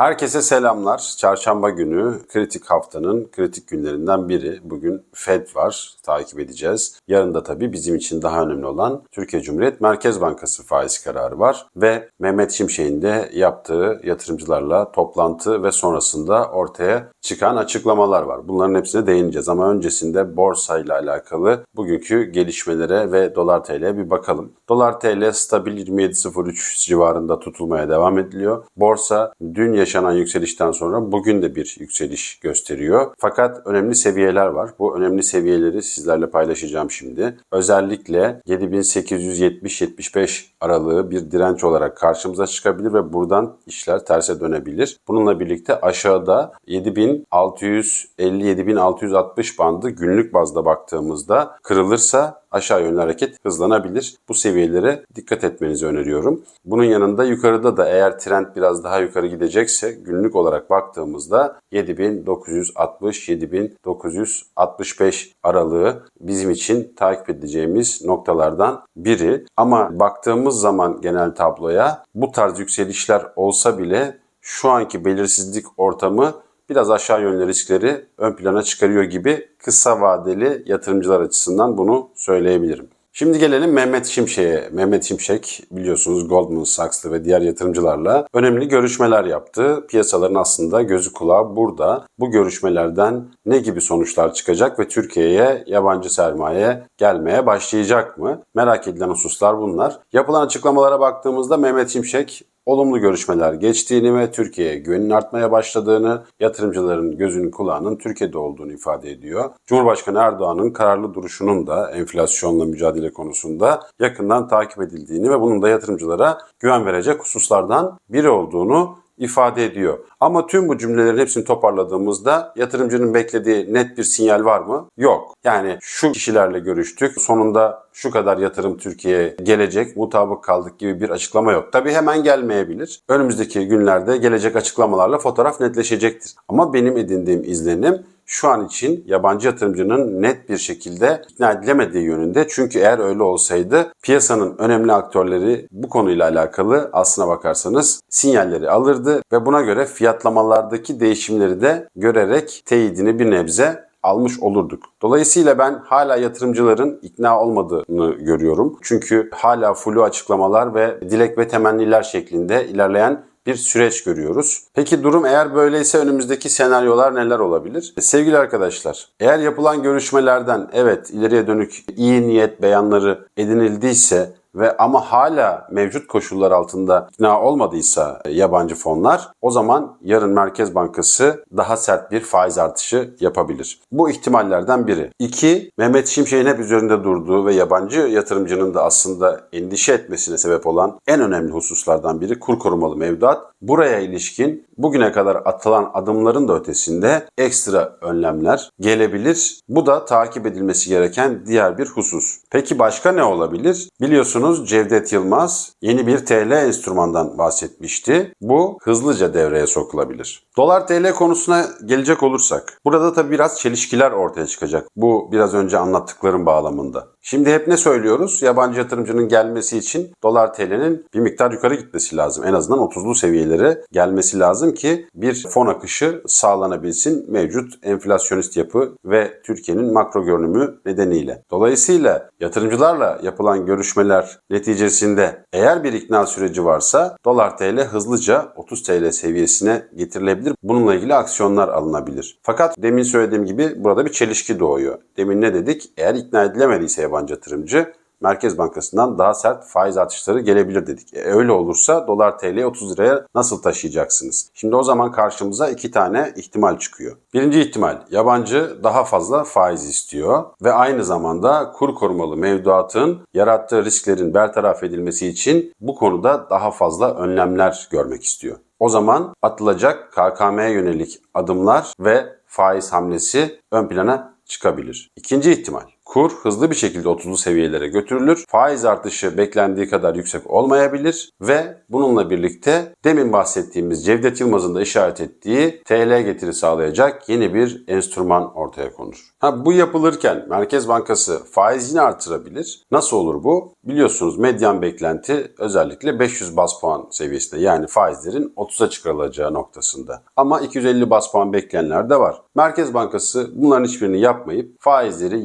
Herkese selamlar. Çarşamba günü kritik haftanın kritik günlerinden biri. Bugün Fed var. Takip edeceğiz. Yarın da tabii bizim için daha önemli olan Türkiye Cumhuriyet Merkez Bankası faiz kararı var. Ve Mehmet Şimşek'in de yaptığı yatırımcılarla toplantı ve sonrasında ortaya çıkan açıklamalar var. Bunların hepsine değineceğiz ama öncesinde borsayla alakalı bugünkü gelişmelere ve dolar TL'ye bir bakalım. Dolar TL stabil 27.03 civarında tutulmaya devam ediliyor. Borsa dün yaşanan yükselişten sonra bugün de bir yükseliş gösteriyor. Fakat önemli seviyeler var. Bu önemli seviyeleri sizlerle paylaşacağım şimdi. Özellikle 7870-75 aralığı bir direnç olarak karşımıza çıkabilir ve buradan işler terse dönebilir. Bununla birlikte aşağıda 7650-7660 bandı günlük bazda baktığımızda kırılırsa aşağı yönlü hareket hızlanabilir. Bu seviyelere dikkat etmenizi öneriyorum. Bunun yanında yukarıda da eğer trend biraz daha yukarı gidecekse günlük olarak baktığımızda 7960-7965 aralığı bizim için takip edeceğimiz noktalardan biri. Ama baktığımız zaman genel tabloya bu tarz yükselişler olsa bile şu anki belirsizlik ortamı biraz aşağı yönlü riskleri ön plana çıkarıyor gibi kısa vadeli yatırımcılar açısından bunu söyleyebilirim. Şimdi gelelim Mehmet Şimşek'e. Mehmet Şimşek biliyorsunuz Goldman Sachs'lı ve diğer yatırımcılarla önemli görüşmeler yaptı. Piyasaların aslında gözü kulağı burada. Bu görüşmelerden ne gibi sonuçlar çıkacak ve Türkiye'ye yabancı sermaye gelmeye başlayacak mı? Merak edilen hususlar bunlar. Yapılan açıklamalara baktığımızda Mehmet Şimşek olumlu görüşmeler geçtiğini ve Türkiye'ye güvenin artmaya başladığını, yatırımcıların gözünün kulağının Türkiye'de olduğunu ifade ediyor. Cumhurbaşkanı Erdoğan'ın kararlı duruşunun da enflasyonla mücadele konusunda yakından takip edildiğini ve bunun da yatırımcılara güven verecek hususlardan biri olduğunu ifade ediyor. Ama tüm bu cümlelerin hepsini toparladığımızda yatırımcının beklediği net bir sinyal var mı? Yok. Yani şu kişilerle görüştük. Sonunda şu kadar yatırım Türkiye'ye gelecek, mutabık kaldık gibi bir açıklama yok. Tabii hemen gelmeyebilir. Önümüzdeki günlerde gelecek açıklamalarla fotoğraf netleşecektir. Ama benim edindiğim izlenim şu an için yabancı yatırımcının net bir şekilde ikna edilemediği yönünde. Çünkü eğer öyle olsaydı piyasanın önemli aktörleri bu konuyla alakalı aslına bakarsanız sinyalleri alırdı ve buna göre fiyatlamalardaki değişimleri de görerek teyidini bir nebze almış olurduk. Dolayısıyla ben hala yatırımcıların ikna olmadığını görüyorum. Çünkü hala flu açıklamalar ve dilek ve temenniler şeklinde ilerleyen bir süreç görüyoruz. Peki durum eğer böyleyse önümüzdeki senaryolar neler olabilir? Sevgili arkadaşlar, eğer yapılan görüşmelerden evet ileriye dönük iyi niyet beyanları edinildiyse ve ama hala mevcut koşullar altında ikna olmadıysa yabancı fonlar o zaman yarın Merkez Bankası daha sert bir faiz artışı yapabilir. Bu ihtimallerden biri. İki, Mehmet Şimşek'in hep üzerinde durduğu ve yabancı yatırımcının da aslında endişe etmesine sebep olan en önemli hususlardan biri kur korumalı mevduat. Buraya ilişkin bugüne kadar atılan adımların da ötesinde ekstra önlemler gelebilir. Bu da takip edilmesi gereken diğer bir husus. Peki başka ne olabilir? Biliyorsunuz Cevdet Yılmaz yeni bir TL enstrümandan bahsetmişti. Bu hızlıca devreye sokulabilir. Dolar TL konusuna gelecek olursak burada tabi biraz çelişkiler ortaya çıkacak. Bu biraz önce anlattıklarım bağlamında. Şimdi hep ne söylüyoruz? Yabancı yatırımcının gelmesi için dolar TL'nin bir miktar yukarı gitmesi lazım. En azından 30'lu seviyelere gelmesi lazım ki bir fon akışı sağlanabilsin mevcut enflasyonist yapı ve Türkiye'nin makro görünümü nedeniyle. Dolayısıyla yatırımcılarla yapılan görüşmeler neticesinde eğer bir ikna süreci varsa dolar TL hızlıca 30 TL seviyesine getirilebilir. Bununla ilgili aksiyonlar alınabilir. Fakat demin söylediğim gibi burada bir çelişki doğuyor. Demin ne dedik? Eğer ikna edilemediyse yabancı yatırımcı Merkez Bankası'ndan daha sert faiz artışları gelebilir dedik. E, öyle olursa dolar TL'yi 30 liraya nasıl taşıyacaksınız? Şimdi o zaman karşımıza iki tane ihtimal çıkıyor. Birinci ihtimal yabancı daha fazla faiz istiyor ve aynı zamanda kur korumalı mevduatın yarattığı risklerin bertaraf edilmesi için bu konuda daha fazla önlemler görmek istiyor. O zaman atılacak KKM'ye yönelik adımlar ve faiz hamlesi ön plana çıkabilir. İkinci ihtimal kur hızlı bir şekilde 30'lu seviyelere götürülür. Faiz artışı beklendiği kadar yüksek olmayabilir ve bununla birlikte demin bahsettiğimiz Cevdet Yılmaz'ın da işaret ettiği TL getiri sağlayacak yeni bir enstrüman ortaya konur. Ha, bu yapılırken Merkez Bankası faizini artırabilir. Nasıl olur bu? Biliyorsunuz medyan beklenti özellikle 500 bas puan seviyesinde yani faizlerin 30'a çıkarılacağı noktasında. Ama 250 bas puan bekleyenler de var. Merkez Bankası bunların hiçbirini yapmayıp faizleri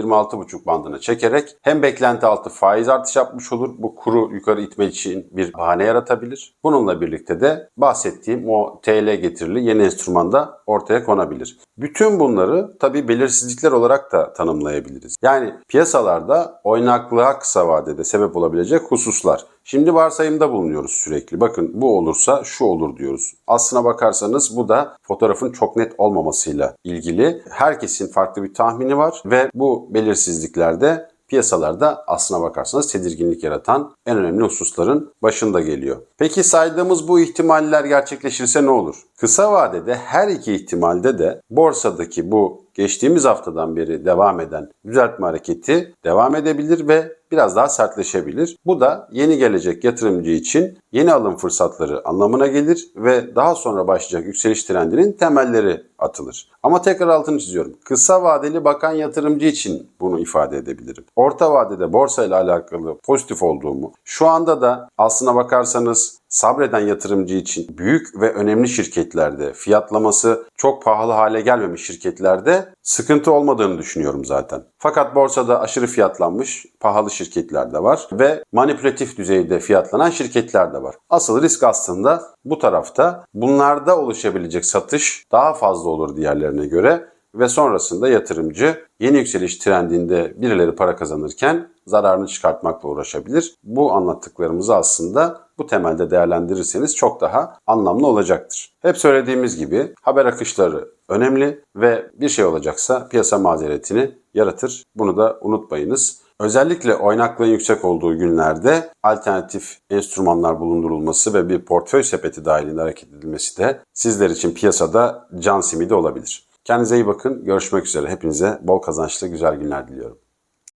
26-26,5 bandına çekerek hem beklenti altı faiz artış yapmış olur. Bu kuru yukarı itme için bir bahane yaratabilir. Bununla birlikte de bahsettiğim o TL getirili yeni enstrüman da ortaya konabilir. Bütün bunları tabii belirsizlikler olarak da tanımlayabiliriz. Yani piyasalarda oynaklığa kısa vadede sebep olabilecek hususlar. Şimdi varsayımda bulunuyoruz sürekli. Bakın bu olursa şu olur diyoruz. Aslına bakarsanız bu da fotoğrafın çok net olmamasıyla ilgili. Herkesin farklı bir tahmini var ve bu belirsizliklerde piyasalarda aslına bakarsanız tedirginlik yaratan en önemli hususların başında geliyor. Peki saydığımız bu ihtimaller gerçekleşirse ne olur? Kısa vadede her iki ihtimalde de borsadaki bu geçtiğimiz haftadan beri devam eden düzeltme hareketi devam edebilir ve biraz daha sertleşebilir. Bu da yeni gelecek yatırımcı için yeni alım fırsatları anlamına gelir ve daha sonra başlayacak yükseliş trendinin temelleri atılır. Ama tekrar altını çiziyorum. Kısa vadeli bakan yatırımcı için bunu ifade edebilirim. Orta vadede borsa ile alakalı pozitif olduğumu, şu anda da aslına bakarsanız sabreden yatırımcı için büyük ve önemli şirketlerde fiyatlaması çok pahalı hale gelmemiş şirketlerde sıkıntı olmadığını düşünüyorum zaten. Fakat borsada aşırı fiyatlanmış pahalı şirketler de var ve manipülatif düzeyde fiyatlanan şirketler de var. Asıl risk aslında bu tarafta. Bunlarda oluşabilecek satış daha fazla olur diğerlerine göre ve sonrasında yatırımcı yeni yükseliş trendinde birileri para kazanırken zararını çıkartmakla uğraşabilir. Bu anlattıklarımızı aslında bu temelde değerlendirirseniz çok daha anlamlı olacaktır. Hep söylediğimiz gibi haber akışları önemli ve bir şey olacaksa piyasa mazeretini yaratır. Bunu da unutmayınız. Özellikle oynaklığın yüksek olduğu günlerde alternatif enstrümanlar bulundurulması ve bir portföy sepeti dahilinde hareket edilmesi de sizler için piyasada can simidi olabilir. Kendinize iyi bakın. Görüşmek üzere. Hepinize bol kazançlı güzel günler diliyorum.